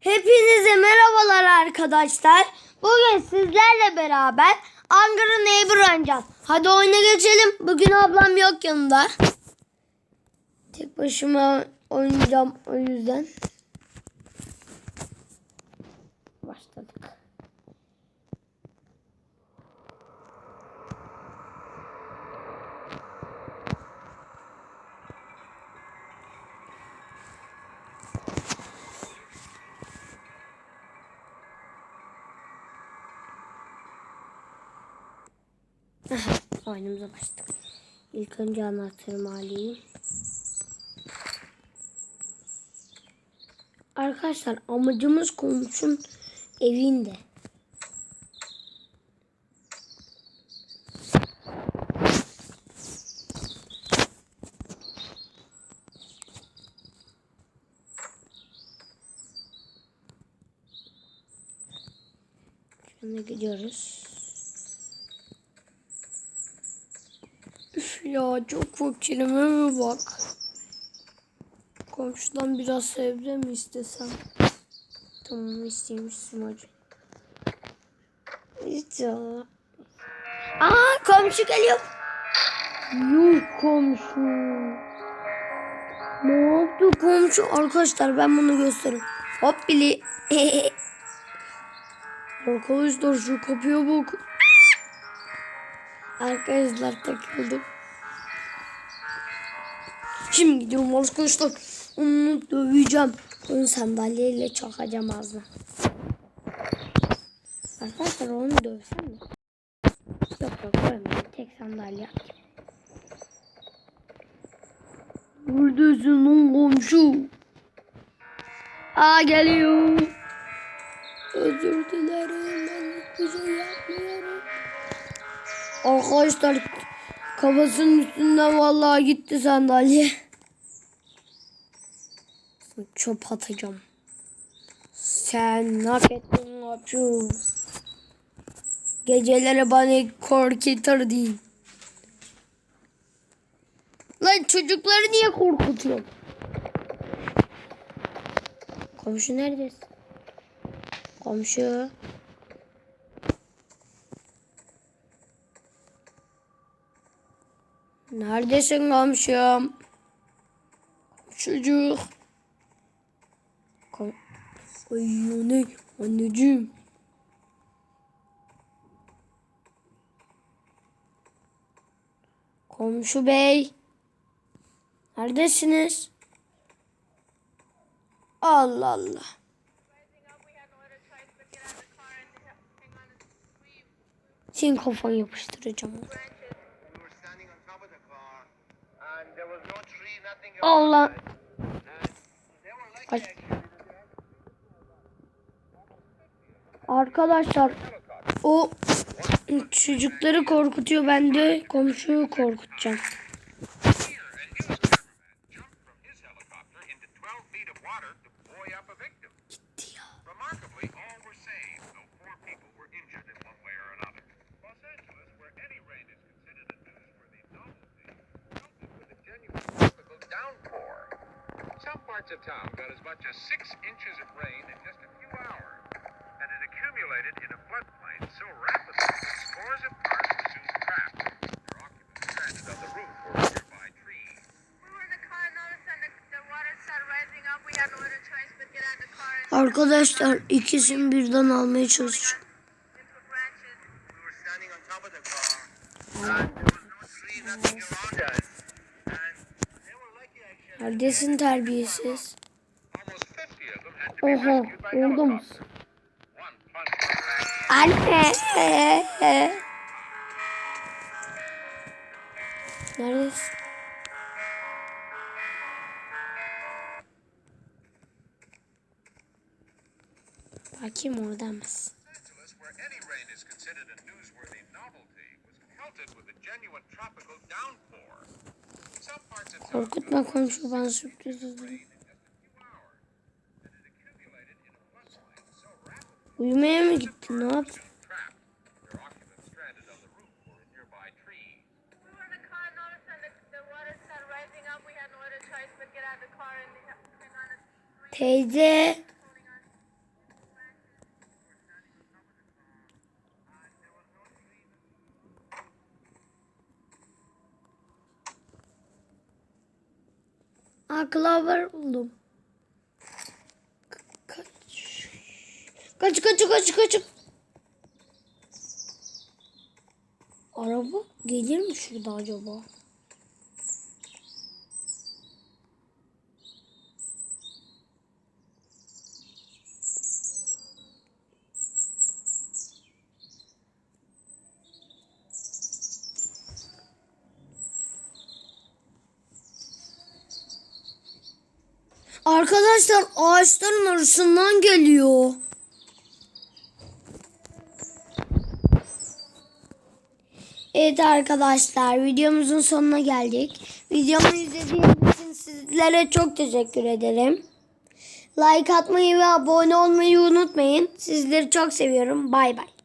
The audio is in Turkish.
Hepinize merhabalar arkadaşlar. Bugün sizlerle beraber Angry Neighbor oynayacağız. Hadi oyuna geçelim. Bugün ablam yok yanımda. Tek başıma oynayacağım o yüzden. Başladık. Oyunumuza başladık. İlk önce anahtarımı alayım. Arkadaşlar amacımız komşun evinde. Şimdi gidiyoruz. Ya çok fakirime mi bak. Komşudan biraz sebze mi istesem? Tamam istemişsin hacı. İşte. Aa komşu geliyor. Yuh komşu. Ne yaptı komşu? Arkadaşlar ben bunu göstereyim. Hop bili. Arkadaşlar şu kapıya bak. Arkadaşlar takıldım. Şimdi gidiyorum arkadaşlar. Onu döveceğim. Onu sandalyeyle çakacağım ağzına. Arkadaşlar onu dövsem mi? Yok yok dövmeyin. Tek sandalye atayım. Buradasın lan komşu. Aa geliyor. Özür dilerim. Ben hiçbir şey yapmıyorum. Arkadaşlar kafasının üstünden vallahi gitti sandalye. Çöp atacağım. Sen hak ettin kapçu. Geceleri bana korkutur değil. Lan çocukları niye korkutuyorsun? Komşu neredesin? Komşu. Neredesin komşum? Çocuk. Ay ne? Anneciğim. Komşu bey. Neredesiniz? Allah Allah. Senin kafanı yapıştıracağım. We were standing on top of the car, and there was no tree, nothing. Allah. And they were like Ay. Arkadaşlar o çocukları korkutuyor. Ben de komşuyu korkutacağım. here, a news cameraman jumped from his helicopter into 12 feet of town got as much as six inches of rain in just a and it accumulated in a floodplain so rapidly that scores of cars were soon trapped. Their occupants stranded on the roof or nearby trees. We were in the car and all of a sudden the, the water started rising up. We had no other choice but get out of the car and Arkadaşlar ikisini birden almaya çalışacağım. Neredesin terbiyesiz? Almost 50 of them had to be Oha rescued Anne. Neredesin? Bakayım orada mısın? Angeles, where any rain is Uyumaya mı gitti? Ne yaptı? Teyze. Aa, buldum. Kaç kaç kaç kaç. Araba gelir mi şurada acaba? Arkadaşlar ağaçların arasından geliyor. Evet arkadaşlar videomuzun sonuna geldik. Videomu izlediğiniz için sizlere çok teşekkür ederim. Like atmayı ve abone olmayı unutmayın. Sizleri çok seviyorum. Bay bay.